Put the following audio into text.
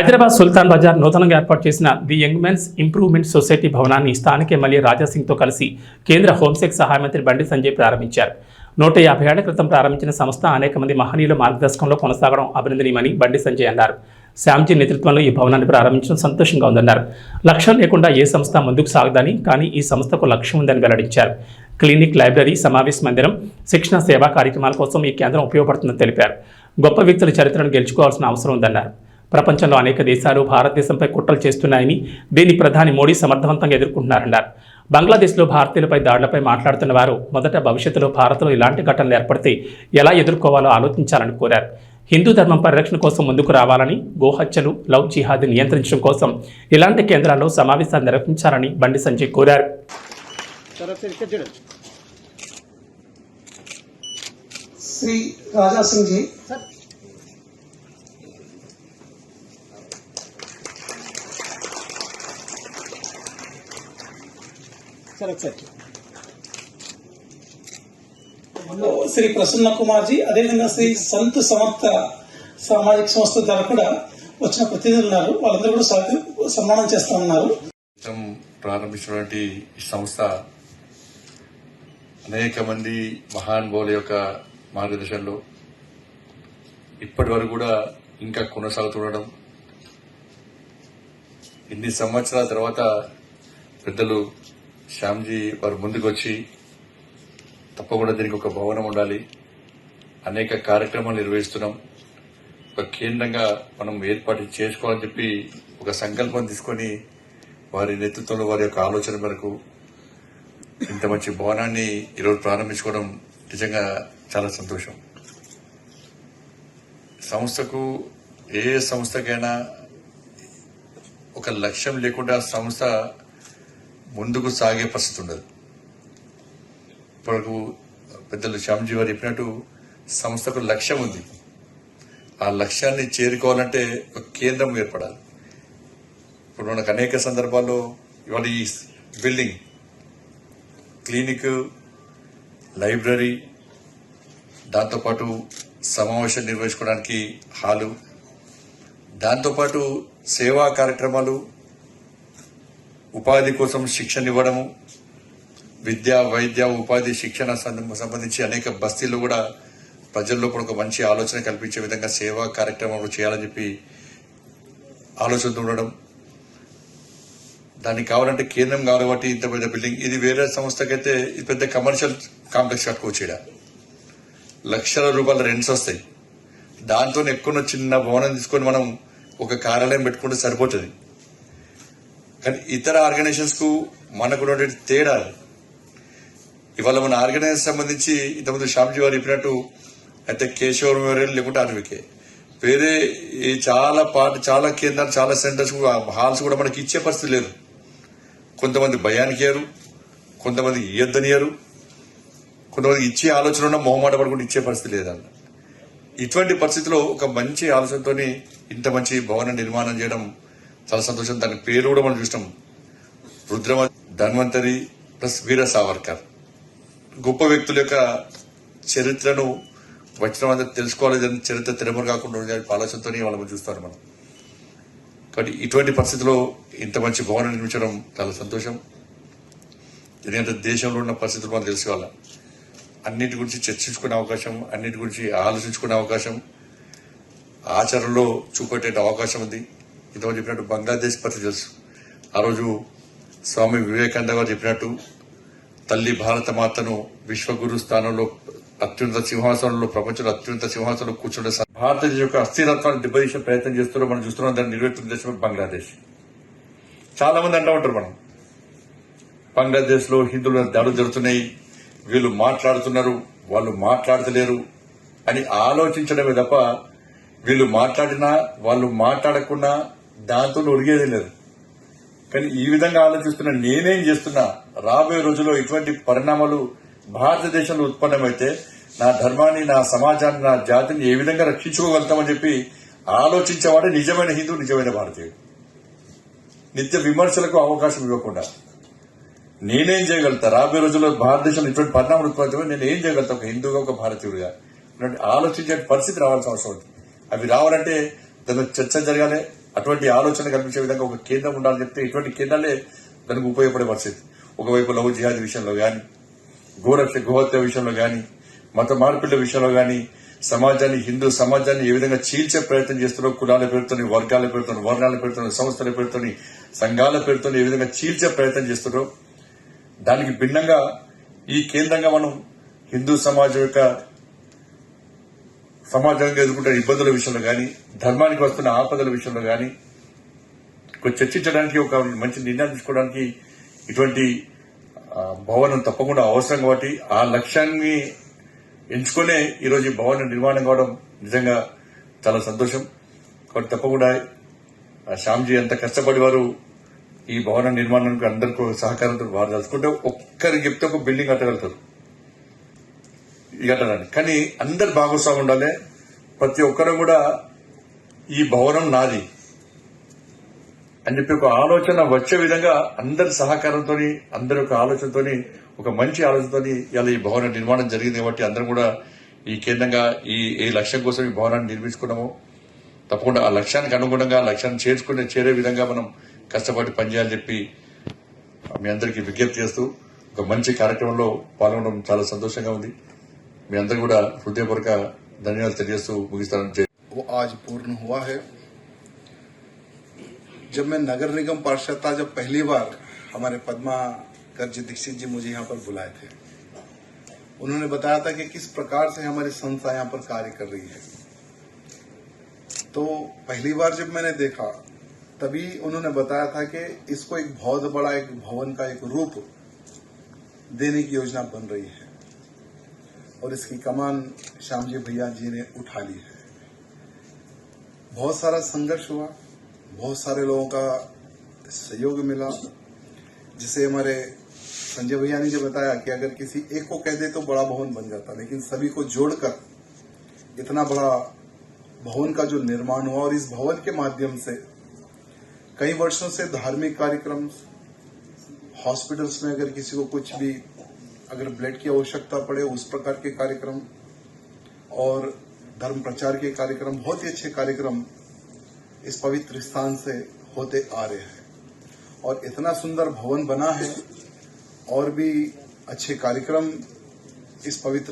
హైదరాబాద్ సుల్తాన్ బజార్ నూతనంగా ఏర్పాటు చేసిన the young men's improvement society భవనాన్ని స్థానిక ఎమ్మెల్యే రాజాసింగ్తో కలిసి కేంద్ర హోంశాఖ సహాయ మంత్రి బండి సంజయ్ ప్రారంభించారు. నూట యాభై ఏళ్ళ క్రితం ప్రారంభించిన సంస్థ అనేక మంది మహనీయుల మార్గదర్శకంలో కొనసాగడం అభినందనీయమని బండి సంజయ్ అన్నారు. శ్యామ్జీ నేతృత్వంలో ఈ భవనాన్ని ప్రారంభించడం సంతోషంగా ఉందన్నారు. లక్ష్యం లేకుండా ఏ సంస్థ ముందుకు సాగదని కానీ ఈ సంస్థకు లక్ష్యం ఉందని వెల్లడించారు. క్లినిక్ లైబ్రరీ సమావేశ మందిరం శిక్షణ సేవా కార్యక్రమాల కోసం ఈ కేంద్రం ఉపయోగపడుతుందని తెలిపారు. గొప్ప వ్యక్తుల చరిత్రను గెలుచుకోవాల్సిన అవసరం ఉందన్నారు. ప్రపంచంలో అనేక దేశాలు భారతదేశంపై కుట్రలు చేస్తున్నాయని దీన్ని ప్రధాని మోడీ సమర్థవంతంగా ఎదుర్కొంటున్నారన్నారు బంగ్లాదేశ్లో భారతీయులపై దాడులపై మాట్లాడుతున్న వారు మొదట భవిష్యత్తులో భారత్లో ఇలాంటి ఘటనలు ఏర్పడితే ఎలా ఎదుర్కోవాలో ఆలోచించాలని కోరారు. హిందూ ధర్మం పరిరక్షణ కోసం ముందుకు రావాలని గోహత్యలు లవ్ జిహాద్ నియంత్రించడం కోసం ఇలాంటి కేంద్రాల్లో సమావేశాలు నిర్వహించాలని బండి సంజయ్ కోరారు. శ్రీ ఇక్కడ చూడండి సార్ ఒకసారి శ్రీ ప్రసన్న కుమార్జీ అదేవిధంగా శ్రీ సంత్ సమర్థ సామాజిక సంస్థ ద్వారా కూడా వచ్చిన ప్రతినిధులు ఉన్నారు. వాళ్ళందరూ కూడా స్వాగతం సన్మానం చేస్తా ఉన్నారు ప్రారంభించినటువంటి సంస్థ అనేక మంది మహానుభావుల యొక్క మార్గదర్శనంలో ఇప్పటి వరకు కూడా ఇంకా కొనసాగుతుండడం ఇన్ని సంవత్సరాల తర్వాత పెద్దలు శ్యామ్జీ వారు ముందుకు వచ్చి తప్పకుండా దీనికి ఒక భవనం ఉండాలి. అనేక కార్యక్రమాలు నిర్వహిస్తున్నాం. ఒక కేంద్రంగా మనం ఏర్పాటు చేసుకోవాలని చెప్పి ఒక సంకల్పం తీసుకొని వారి నేతృత్వంలో వారి యొక్క ఆలోచన మేరకు ఇంత మంచి భవనాన్ని ఈరోజు ప్రారంభించుకోవడం నిజంగా చాలా సంతోషం. సంస్థకు ఏ సంస్థకైనా ఒక లక్ష్యం లేకుండా సంస్థ ముందుకు సాగే పరిస్థితి ఉండదు. ఇప్పటికు పెద్దలు శ్యామ్జీ వారు చెప్పినట్టు సంస్థకు లక్ష్యం ఉంది. ఆ లక్ష్యాన్ని చేరుకోవాలంటే ఒక కేంద్రం ఏర్పడాలి. ఇప్పుడు మనకు అనేక సందర్భాల్లో ఇవాళ ఈ బిల్డింగ్ క్లినిక్ లైబ్రరీ దాంతోపాటు సమావేశం నిర్వహించుకోవడానికి హాలు దాంతోపాటు సేవా కార్యక్రమాలు ఉపాధి కోసం శిక్షణ ఇవ్వడము విద్య వైద్య ఉపాధి శిక్షణ సంబంధించి అనేక బస్తీల్లో కూడా ప్రజల్లో కూడా ఒక మంచి ఆలోచన కల్పించే విధంగా సేవా కార్యక్రమాలు చేయాలని చెప్పి ఆలోచనతో ఉండడం. దానికి కావాలంటే కేంద్రం కావాలి కాబట్టి ఇంత పెద్ద బిల్డింగ్. ఇది వేరే సంస్థకైతే ఇది పెద్ద కమర్షియల్ కాంప్లెక్స్ కట్టుకోవచ్చు ఈడ లక్షల రూపాయల రెంట్స్ వస్తాయి. దాంతో ఎక్కువ చిన్న భవనం తీసుకొని మనం ఒక కార్యాలయం పెట్టుకుంటే సరిపోతుంది. కానీ ఇతర ఆర్గనైజేషన్స్కు మనకు ఉన్నటువంటి తేడా ఇవాళ మన ఆర్గనైజేషన్ సంబంధించి ఇంతకుముందు శ్యామ్జీ వారు చెప్పినట్టు అయితే కేశవ మెమోరియల్ లేకుంటే ఆర్వికే వేరే ఈ చాలా పాట చాలా కేంద్రాలు చాలా సెంటర్స్ హాల్స్ కూడా మనకి ఇచ్చే పరిస్థితి లేదు. కొంతమంది భయానికి ఇయ్యరు కొంతమంది ఇయ్యొద్దనియరు కొంతమంది ఇచ్చే ఆలోచన ఉన్న మొహమాట పడకుండా ఇచ్చే పరిస్థితి లేదన్న. ఇటువంటి పరిస్థితిలో ఒక మంచి ఆలోచనతోని ఇంత మంచి భవన నిర్మాణం చేయడం చాలా సంతోషం. దాని పేరు కూడా మనం చూసినాం. రుద్రమ ధన్వంతరి ప్లస్ వీర సావర్కర్. గొప్ప వ్యక్తుల యొక్క చరిత్రను వచ్చిన వాళ్ళందరూ తెలుసుకోవాలి. చరిత్ర తిరమరు కాకుండా ఉండాలి ఆలోచనతో వాళ్ళని చూస్తారు మనం. కాబట్టి ఇటువంటి పరిస్థితిలో ఇంత మంచి భవనం నిర్మించడం చాలా సంతోషం. ఎందుకంటే దేశంలో ఉన్న పరిస్థితులు మనం తెలుసుకోవాలి. అన్నిటి గురించి చర్చించుకునే అవకాశం అన్నిటి గురించి ఆలోచించుకునే అవకాశం ఆచరణలో చూపెట్టే అవకాశం ఉంది. ఇంతకుముందు చెప్పినట్టు బంగ్లాదేశ్ పరిస్థితి తెలుసు. ఆ రోజు స్వామి వివేకానంద గారు చెప్పినట్టు తల్లి భారత మాతను విశ్వగురు స్థానంలో అత్యున్నత సింహాసనంలో ప్రపంచంలో అత్యున్నత సింహాసనంలో కూర్చుండే భారతదేశం యొక్క అస్థిరత్వాన్ని దెబ్బతీసే ప్రయత్నం చేస్తున్నారో మనం చూస్తున్నాం దాన్ని నిర్వహిస్తున్న దేశం బంగ్లాదేశ్. చాలా మంది అంటూ ఉంటారు మనం. బంగ్లాదేశ్లో హిందువుల దాడులు జరుగుతున్నాయి వీళ్ళు మాట్లాడుతున్నారు వాళ్ళు మాట్లాడతలేరు అని ఆలోచించడమే తప్ప వీళ్ళు మాట్లాడినా వాళ్ళు మాట్లాడకుండా దాంతో ఒరిగేది లేదు. కానీ ఈ విధంగా ఆలోచిస్తున్న నేనేం చేస్తున్నా రాబోయే రోజుల్లో ఇటువంటి పరిణామాలు భారతదేశంలో ఉత్పన్నమైతే నా ధర్మాన్ని నా సమాజాన్ని నా జాతిని ఏ విధంగా రక్షించుకోగలుగుతామని చెప్పి ఆలోచించేవాడే నిజమైన హిందూ నిజమైన భారతీయుడు. నిత్య విమర్శలకు అవకాశం ఇవ్వకుండా. నేనేం చేయగలుగుతా? రాబోయే రోజుల్లో భారతదేశంలో ఇటువంటి పరిణామాలు ఉత్పత్తి నేను ఏం చేయగలుగుతా? ఒక హిందూగా ఒక భారతీయుడిగా? ఇలాంటి ఆలోచించే పరిస్థితి రావాల్సిన అవసరం ఉంది. అవి రావాలంటే దాని చర్చ జరగాలి అటువంటి ఆలోచన కల్పించే విధంగా ఒక కేంద్రం ఉండాలని చెప్తే ఇటువంటి కేంద్రాలే దానికి ఉపయోగపడే పరిస్థితి. ఒకవైపు లవ్ జిహాద్ విషయంలో కానీ గోరక్ష గోహత్య విషయంలో కానీ మత మార్పిళ్ళ విషయంలో కానీ సమాజాన్ని హిందూ సమాజాన్ని ఏ విధంగా చీల్చే ప్రయత్నం చేస్తున్నారో కులాల పేరుతోని వర్గాల పేరుతోని వర్ణాల పేరుతోని సంస్థల పేరుతోని సంఘాల పేరుతోని ఏ విధంగా చీల్చే ప్రయత్నం చేస్తున్నారో దానికి భిన్నంగా ఈ కేంద్రంగా మనం హిందూ సమాజం యొక్క సమాజంగా ఎదుర్కొంటున్న ఇబ్బందుల విషయంలో కానీ ధర్మానికి వస్తున్న ఆపదల విషయంలో కానీ కొంచెం చర్చించడానికి ఒక మంచి నిర్ణయం తీసుకోవడానికి ఇటువంటి భవనం తప్పకుండా అవసరం కాబట్టి ఆ లక్ష్యాన్ని ఎంచుకునే ఈరోజు ఈ భవన నిర్మాణం కావడం నిజంగా చాలా సంతోషం. కాబట్టి తప్పకుండా శ్యామ్జీ ఎంత కష్టపడి వారు ఈ భవన నిర్మాణానికి అందరికీ సహకారంతో వారు దాచుకుంటే ఒక్కరికి చెప్తే ఒక బిల్డింగ్ కట్టగలుగుతారు. ఇది కానీ అందరు భాగస్వామి ఉండాలి. ప్రతి ఒక్కరు కూడా ఈ భవనం నాది అని చెప్పి ఒక ఆలోచన వచ్చే విధంగా అందరి సహకారంతో అందరి యొక్క ఆలోచనతో ఒక మంచి ఆలోచనతో ఇలా ఈ భవన నిర్మాణం జరిగింది కాబట్టి అందరం కూడా ఈ కేంద్రంగా ఈ ఏ లక్ష్యం కోసం ఈ భవనాన్ని నిర్మించుకున్నాము. తప్పకుండా ఆ లక్ష్యానికి అనుగుణంగా లక్ష్యాన్ని చేర్చుకునే చేరే విధంగా మనం కష్టపడి పనిచేయాలని చెప్పి మీ అందరికీ విజ్ఞప్తి చేస్తూ ఒక మంచి కార్యక్రమంలో పాల్గొనడం చాలా సంతోషంగా ఉంది. మీ అందరూ కూడా హృదయపూర్వక ధన్యవాదాలు తెలియజేస్తూ ముగిస్తానని वो आज पूर्ण हुआ है जब मैं नगर निगम पार्षद था जब पहली बार हमारे पद्मा गर्ज दीक्षित जी मुझे यहाँ पर बुलाए थे उन्होंने बताया था कि किस प्रकार से हमारी संस्था यहाँ पर कार्य कर रही है तो पहली बार जब मैंने देखा तभी उन्होंने बताया था कि इसको एक बहुत बड़ा एक भवन का एक रूप देने की योजना बन रही है और इसकी कमान श्यामजी भैया जी ने उठा ली है। बहुत सारा संघर्ष हुआ, बहुत सारे लोगों का सहयोग मिला, जिसे हमारे संजय भैया ने जो बताया कि अगर किसी एक को कह दे तो बड़ा भवन बन जाता, लेकिन सभी को जोड़कर इतना बड़ा भवन का जो निर्माण हुआ और इस भवन के माध्यम से कई वर्षों से धार्मिक कार्यक्रम, हॉस्पिटल्स में अगर किसी को कुछ भी अगर ब्लड की आवश्यकता पड़े उस प्रकार के कार्यक्रम और धर्म प्रचार के कार्यक्रम, बहुत ही अच्छे कार्यक्रम इस पवित्र स्थान से होते आ रहे हैं। और इतना सुंदर भवन बना है और भी अच्छे कार्यक्रम इस पवित्र